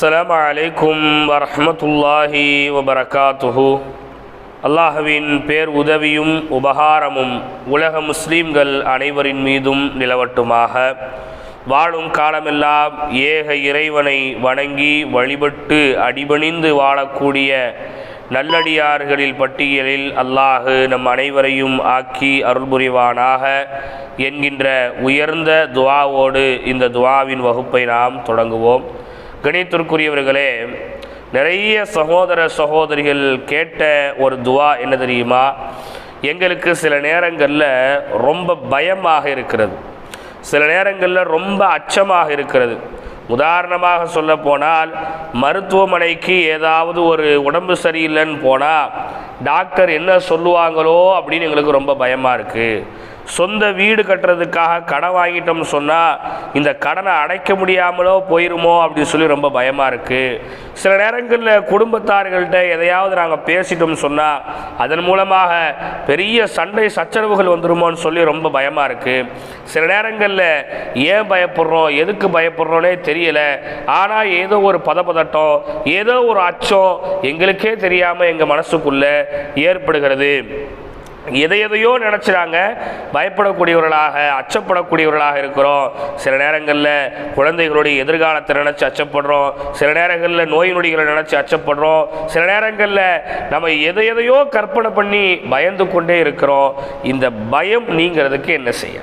அஸ்லாம் அலைக்கும் வரமத்துல்லாஹி வபரகாத்துஹு. அல்லாஹுவின் பேர் உதவியும் உபகாரமும் உலக முஸ்லீம்கள் அனைவரின் மீதும் நிலவட்டுமாக. வாழும் காலமெல்லாம் ஏக இறைவனை வணங்கி வழிபட்டு அடிபணிந்து வாழக்கூடிய நல்லடியார்களில் பட்டியலில் அல்லாஹு நம் அனைவரையும் ஆக்கி அருள்புரிவானாக என்கின்ற உயர்ந்த துவாவோடு இந்த துவாவின் வகுப்பை நாம் தொடங்குவோம். கணித்திற்குரியவர்களே நிறைய சகோதர சகோதரிகள் கேட்ட ஒரு துவா என்ன தெரியுமா? எங்களுக்கு சில நேரங்களில் ரொம்ப பயமாக இருக்கிறது. சில நேரங்களில் ரொம்ப அச்சமாக இருக்கிறது. உதாரணமாக சொல்ல போனால் மருத்துவமனைக்கு ஏதாவது ஒரு உடம்பு சரியில்லைன்னு போனால் டாக்டர் என்ன சொல்லுவாங்களோ அப்படின்னு எங்களுக்கு ரொம்ப பயமாக இருக்குது சொந்த வீடு கட்டுறதுக்காக கடன் வாங்கிட்டோம்னு சொன்னால் இந்த கடனை அடைக்க முடியாமலோ போயிருமோ அப்படின்னு சொல்லி ரொம்ப பயமாக இருக்குது சில நேரங்களில் குடும்பத்தார்கள்ட்ட எதையாவது நாங்கள் பேசிட்டோம்னு சொன்னால் அதன் மூலமாக பெரிய சண்டை சச்சரவுகள் வந்துருமோன்னு சொல்லி ரொம்ப பயமாக இருக்குது சில நேரங்களில் ஏன் பயப்படுறோம் எதுக்கு பயப்படுறோன்னே தெரியலை. ஆனால் ஏதோ ஒரு பதப்பதட்டம் ஏதோ ஒரு அச்சம் எங்களுக்கே தெரியாமல் எங்கள் மனசுக்குள்ளே ஏற்படுகிறது. எதை எதையோ நினச்சிடாங்க பயப்படக்கூடியவர்களாக அச்சப்படக்கூடியவர்களாக இருக்கிறோம். சில நேரங்களில் குழந்தைகளுடைய எதிர்காலத்தை நினச்சி அச்சப்படுறோம். சில நேரங்களில் நோய் நொடிகளை நினச்சி அச்சப்படுறோம். சில நேரங்களில் நம்ம எதை எதையோ கற்பனை பண்ணி பயந்து கொண்டே இருக்கிறோம். இந்த பயம் நீங்கிறதுக்கு என்ன செய்ய?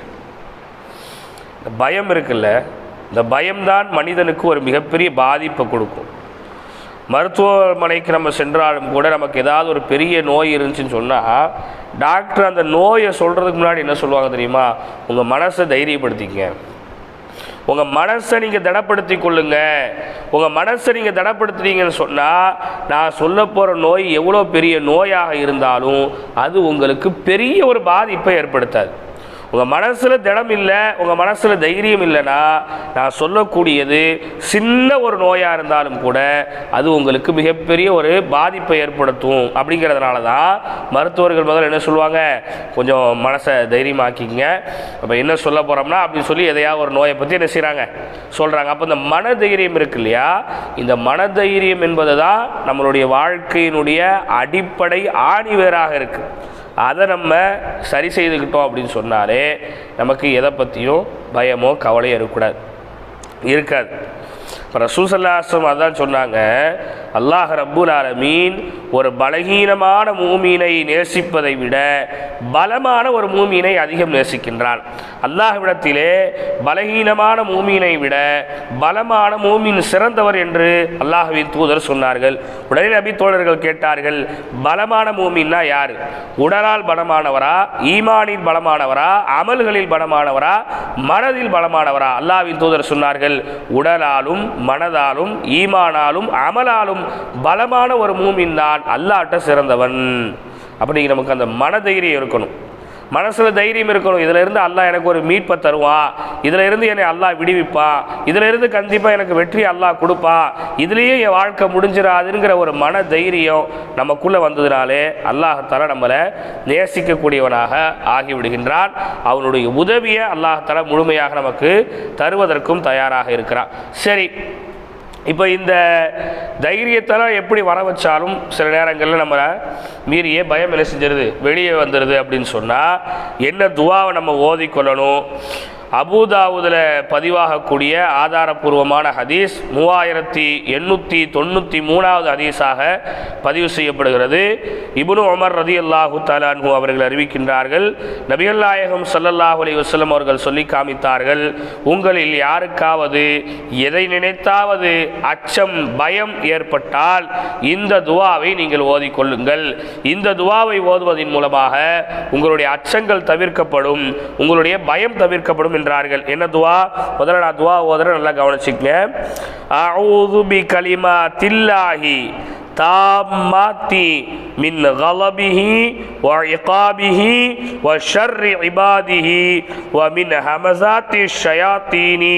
இந்த பயம் இருக்குல்ல இந்த பயம்தான் மனிதனுக்கு ஒரு மிகப்பெரிய பாதிப்பை கொடுக்கும். மருத்துவமனைக்கு நம்ம சென்றாலும் கூட நமக்கு ஏதாவது ஒரு பெரிய நோய் இருந்துச்சுன்னு சொன்னால் டாக்டர் அந்த நோயை சொல்கிறதுக்கு முன்னாடி என்ன சொல்லுவாங்க தெரியுமா? உங்கள் மனசை தைரியப்படுத்திக்க உங்கள் மனசை நீங்கள் திடப்படுத்தி கொள்ளுங்க. உங்கள் மனசை நீங்கள் திடப்படுத்துறீங்கன்னு சொன்னால் நான் சொல்ல போகிற நோய் எவ்வளோ பெரிய நோயாக இருந்தாலும் அது உங்களுக்கு பெரிய ஒரு பாதிப்பை ஏற்படுத்தாது. உங்கள் மனசில் திடம் இல்லை உங்கள் மனசில் தைரியம் இல்லைன்னா நான் சொல்லக்கூடியது சின்ன ஒரு நோயாக இருந்தாலும் கூட அது உங்களுக்கு மிகப்பெரிய ஒரு பாதிப்பை ஏற்படுத்தும். அப்படிங்கிறதுனால தான் மருத்துவர்கள் முதல்ல என்ன சொல்லுவாங்க? கொஞ்சம் மனசை தைரியமாக்கிங்க அப்போ என்ன சொல்ல போகிறோம்னா அப்படின்னு சொல்லி எதையாவது ஒரு நோயை பற்றி என்ன செய்கிறாங்க சொல்கிறாங்க அப்போ இந்த மன தைரியம் இருக்கு இல்லையா? இந்த மன தைரியம் என்பது தான் நம்மளுடைய வாழ்க்கையினுடைய அடிப்படை ஆணிவேராக இருக்குது அதை நம்ம சரி செய்துக்கிட்டோம் அப்படின்னு சொன்னாலே நமக்கு எதை பற்றியும் பயமோ கவலையோ இருக்கக்கூடாது. இருக்காது. இப்போ ரசூசல்லாஸ்லம் அதான் சொன்னாங்க அல்லாஹ் ரப்புல் ஆலமீன் ஒரு பலகீனமான மூமீனை நேசிப்பதை விட பலமான ஒரு மூமீனை அதிகம் நேசிக்கின்றான். அல்லாஹ்விடத்திலே பலகீனமான மூமீனை விட பலமான மூமீன் சிறந்தவர் என்று அல்லாஹுவின் தூதர் சொன்னார்கள். உடனே நபி தோழர்கள் கேட்டார்கள் பலமான மூமின்னா யார்? உடலால் பலமானவரா? ஈமானில் பலமானவரா? அமல்களில் பலமானவரா? மனதில் பலமானவரா? அல்லாஹ்வின் தூதர் சொன்னார்கள் உடலாலும் மனதாலும் ஈமானாலும் அமலாலும் பலமான ஒரு மூமின் தான் அல்லாட்ட சிறந்தவன். அப்படிங்கிற நமக்கு அந்த மனதைரியம் இருக்கணும். மனசில் தைரியம் இருக்கணும். இதிலிருந்து அல்லா அல்லாஹ் எனக்கு ஒரு மீட்பை தருவான் இதிலிருந்து என்னை அல்லாஹ் விடுவிப்பான் இதிலிருந்து கண்டிப்பாக எனக்கு வெற்றி அல்லாஹ் கொடுப்பான் இதுலேயும் என் வாழ்க்கை முடிஞ்சிடாதுங்கிற ஒரு மன தைரியம் நமக்குள்ளே வந்ததுனாலே அல்லாஹால நம்மளை நேசிக்கக்கூடியவனாக ஆகிவிடுகின்றான். அவனுடைய உதவியை அல்லாஹால முழுமையாக நமக்கு தருவதற்கும் தயாராக இருக்கிறான். சரி இப்போ இந்த தைரியத்தெல்லாம் எப்படி வர வச்சாலும் சில நேரங்களில் நம்மளை மீறியே பயம் என்ன செஞ்சிருது? வெளியே வந்துடுது அப்படின்னு சொன்னால் என்ன துவாவை நம்ம ஓதிக்கொள்ளணும்? அபுதாவுதில் பதிவாகக்கூடிய ஆதாரபூர்வமான ஹதீஸ் மூவாயிரத்தி எண்ணூற்றி தொண்ணூற்றி மூணாவது ஹதீஸாக பதிவு செய்யப்படுகிறது. இபுனு உமர் ரதி அல்லாஹு தலான்ஹூ அவர்கள் அறிவிக்கின்றார்கள் நபிகள் நாயகம் சல்லல்லாஹு அலி வசல்லம் அவர்கள் சொல்லி காமித்தார்கள் உங்களில் யாருக்காவது எதை நினைத்தாவது அச்சம் பயம் ஏற்பட்டால் இந்த துவாவை நீங்கள் ஓதிக்கொள்ளுங்கள். இந்த துவாவை ஓதுவதன் மூலமாக உங்களுடைய அச்சங்கள் தவிர்க்கப்படும் உங்களுடைய பயம் தவிர்க்கப்படும் என்றார்கள் என்ன துவா? முதல்ல நான் துவா ஓதுற நல்லா கவனிச்சுக்கங்க. அஊது பி கலிமா தில்லாஹி தாமாத்தி மின் கலபிஹி வ இகாபிஹி வ ஷர்ரி இபாதிஹி வ மின் ஹமசாத்தி ஷயாத்தீனி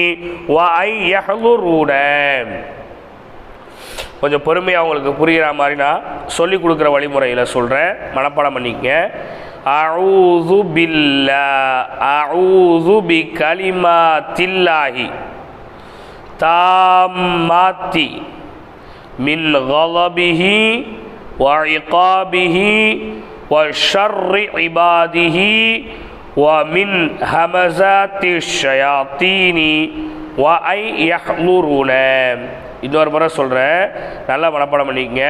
வ ஐ யஹ்லுரூன கொஞ்சம் பொறுமையாக அவங்களுக்கு புரிகிற மாதிரி நான் சொல்லிக் கொடுக்குற வழிமுறையில் சொல்கிறேன் மனப்பாடம் பண்ணிக்கங்க. அஊது பில்லா அஊது பி கலிமாத்தில்லாஹி தாமாத்தி மின் கலபிஹி وعقابه وشر عباده ومن همزات الشياطين وأن يحضرون இன்னொரு முறை சொல்கிறேன் நல்லா மனப்பாடம் பண்ணிக்கங்க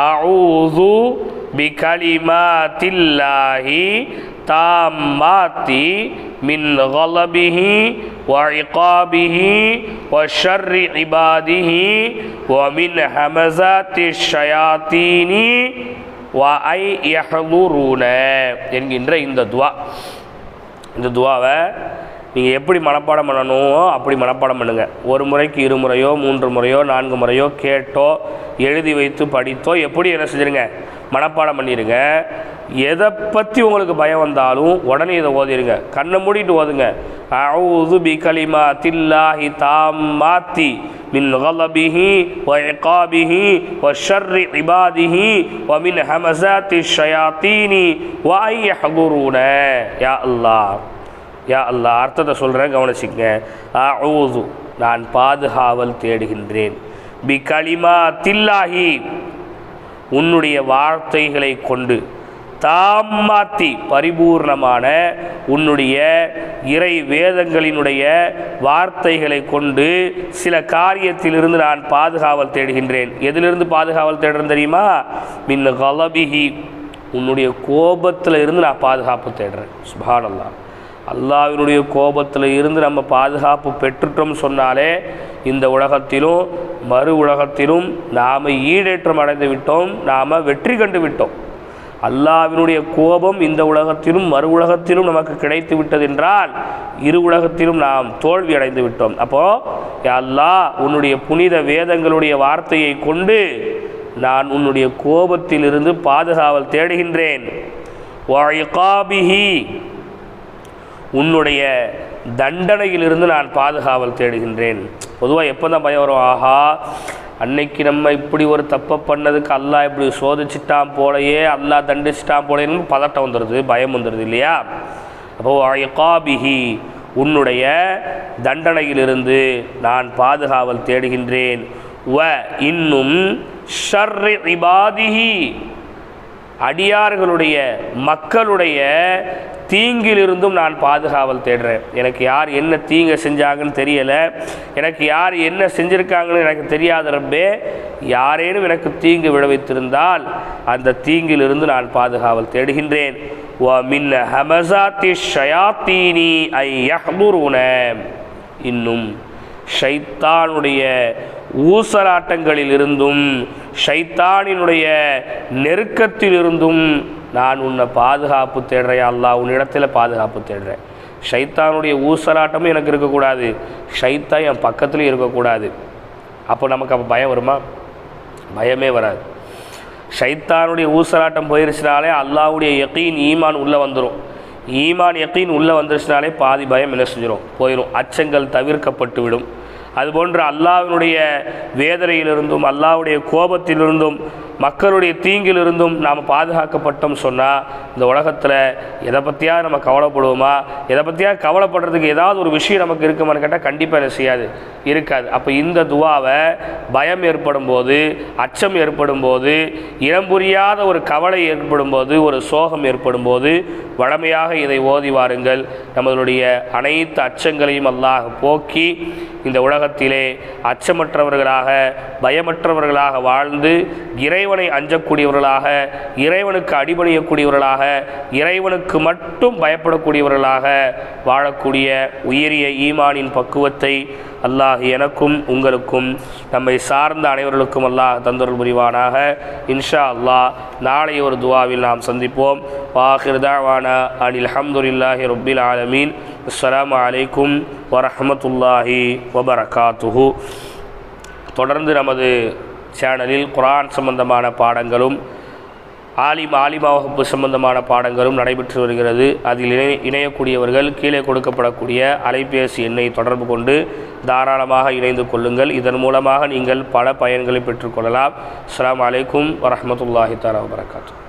அஊது பிகலிமாத்தில்லாஹி தாம்மாத்தி மின் غلبه وعقابه وشر عباده ومن همزات الشياطين وأن يحضرون என்கின்ற இந்த துவா இந்த துவாவை நீங்கள் எப்படி மனப்பாடம் பண்ணணுமோ அப்படி மனப்பாடம் பண்ணுங்கள் ஒரு முறைக்கு இரு முறையோ மூன்று முறையோ நான்கு முறையோ கேட்டோ எழுதி வைத்து படித்தோ எப்படி என்ன செஞ்சிருங்க மனப்பாடம் பண்ணிடுங்க எதை பற்றி உங்களுக்கு பயம் வந்தாலும் உடனே இதை ஓதிடுங்க கண்ணை மூடிட்டு ஓதுங்க. அவுது பி கலிமா தில்லாஹி தாம் மாத்தி மின் கலபிஹி வ இகாபிஹி வ ஷர்ரி இபாதிஹி வ மின் ஹமசாத்தி ஷயாத்தீனி வ ஐ யஹ்துரூன. யா அல்லாஹ். யா அல்லாஹ் அர்த்தத்தை சொல்கிறேன் கவனிச்சுங்க அவுது நான் பாதுகாவல் தேடுகின்றேன். பி கலிமா தில்லாஹி உன்னுடைய வார்த்தைகளை கொண்டு தாமாத்தி பரிபூர்ணமான உன்னுடைய இறை வேதங்களினுடைய வார்த்தைகளை கொண்டு சில காரியத்திலிருந்து நான் பாதுகாவல் தேடுகின்றேன். எதிலிருந்து பாதுகாவல் தேடுறேன் தெரியுமா? மின் கலபிஹி. உன்னுடைய கோபத்தில் இருந்து நான் பாதுகாப்பு தேடுறேன். சுபானல்லா அல்லாவினுடைய கோபத்தில் இருந்து நம்ம பாதுகாப்பு பெற்றுட்டோம் சொன்னாலே இந்த உலகத்திலும் மறு உலகத்திலும் நாம் ஈடேற்றம் அடைந்து விட்டோம் நாம் வெற்றி கண்டு விட்டோம். அல்லாவினுடைய கோபம் இந்த உலகத்திலும் மறு உலகத்திலும் நமக்கு கிடைத்து விட்டதென்றால் இரு உலகத்திலும் நாம் தோல்வி அடைந்து விட்டோம். அப்போ அல்லாஹ் உன்னுடைய புனித வேதங்களுடைய வார்த்தையை கொண்டு நான் உன்னுடைய கோபத்திலிருந்து பாதுகாவல் தேடுகின்றேன். உன்னுடைய தண்டனையிலிருந்து நான் பாதுகாவல் தேடுகின்றேன். பொதுவாக எப்போ தான் பயம் வரும்? ஆஹா அன்னைக்கு நம்ம இப்படி ஒரு தப்பை பண்ணதுக்கு அல்லாஹ் இப்படி சோதிச்சிட்டான் போலையே அல்லாஹ் தண்டிச்சிட்டான் போலேன்னு பதட்டம் வந்துடுது பயம் வந்துடுது இல்லையா? அப்போ அயகாபிஹி உன்னுடைய தண்டனையிலிருந்து நான் பாதுகாவல் தேடுகின்றேன். வ இன்னும் ஷர்ரி இபாதிஹி. அடியார்களுடைய மக்களுடைய தீங்கிலிருந்தும் நான் பாதுகாவல் தேடுறேன். எனக்கு யார் என்ன தீங்கை செஞ்சாங்கன்னு தெரியலை. எனக்கு யார் என்ன செஞ்சுருக்காங்கன்னு எனக்கு தெரியாத ரப்பே யாரேனும் எனக்கு தீங்கு விளைவித்திருந்தால் அந்த தீங்கிலிருந்து நான் பாதுகாவல் தேடுகின்றேன். ஷயாத்தீனி ஐ இன்னும் ஷைத்தானுடைய ஊசலாட்டங்களிலிருந்தும் ஷைத்தானினுடைய நெருக்கத்திலிருந்தும் நான் உன்னை பாதுகாப்பு தேடுறேன் அல்லா உன்னிடத்தில் பாதுகாப்பு தேடுறேன். ஷைத்தானுடைய ஊசலாட்டமும் எனக்கு இருக்கக்கூடாது. ஷைத்தா என் பக்கத்துலேயும் இருக்கக்கூடாது. அப்போ நமக்கு அப்போ பயம் வருமா? பயமே வராது. ஷைத்தானுடைய ஊசலாட்டம் போயிருச்சுனாலே அல்லாஹ்வுடைய எக்கீன் ஈமான் உள்ளே வந்துடும் ஈமான் எக்கீன் உள்ளே வந்துருச்சுனாலே பாதி பயம் என்ன செஞ்சிடும் போயிடும் அச்சங்கள் தவிர்க்கப்பட்டு விடும். அதுபோன்று அல்லாஹ்வினுடைய வேதனையிலிருந்தும் அல்லாஹ்வுடைய கோபத்திலிருந்தும் மக்களுடைய தீங்கிலிருந்தும் நாம் பாதுகாக்கப்பட்டோம் சொன்னால் இந்த உலகத்தில் எதை பற்றியா நம்ம கவலைப்படுவோமா? எதை பற்றியா கவலைப்படுறதுக்கு ஏதாவது ஒரு விஷயம் நமக்கு இருக்குமான்னு கேட்டால் கண்டிப்பாக என்ன செய்யாது. இருக்காது. அப்போ இந்த துவாவை பயம் ஏற்படும் போது அச்சம் ஏற்படும் போது இனம் புரியாத ஒரு கவலை ஏற்படும் போது ஒரு சோகம் ஏற்படும் போது வழமையாக இதை ஓதி வாருங்கள். நம்மளுடைய அனைத்து அச்சங்களையும் அல்லாஹ் போக்கி இந்த உலகத்திலே அச்சமற்றவர்களாக பயமற்றவர்களாக வாழ்ந்து இறைவனை அஞ்சக்கூடியவர்களாக இறைவனுக்கு அடிபணியக்கூடியவர்களாக இறைவனுக்கு மட்டும் பயப்படக்கூடியவர்களாக வாழக்கூடிய உயரிய ஈமானின் பக்குவத்தை அல்லாஹ் எனக்கும் உங்களுக்கும் நம்மை சார்ந்த அனைவர்களுக்கும் அல்லாஹ் தந்தொருள் புரிவானாக. இன்ஷா அல்லாஹ் நாளை ஒரு துவாவில் நாம் சந்திப்போம். வாஹிர்தாவான அனில் அஹமதுல்லாஹி ரொபில் ஆலமீன். அஸ்லாம் அலைக்கும் வரஹமத்துல்லாஹி வபரகாத்துஹு. தொடர்ந்து நமது சேனலில் குரான் சம்பந்தமான பாடங்களும் ஆலிம் ஆலிமா வகுப்பு சம்பந்தமான பாடங்களும் நடைபெற்று வருகிறது. அதில் இணை இணையக்கூடியவர்கள் கீழே கொடுக்கப்படக்கூடிய அலைபேசி எண்ணை தொடர்பு கொண்டு தாராளமாக இணைந்து கொள்ளுங்கள். இதன் மூலமாக நீங்கள் பல பயன்களை பெற்றுக்கொள்ளலாம் அஸ்லாம் அலைக்கும் வரமத்துல்லாஹி தாரா வபரகாத்துஹு.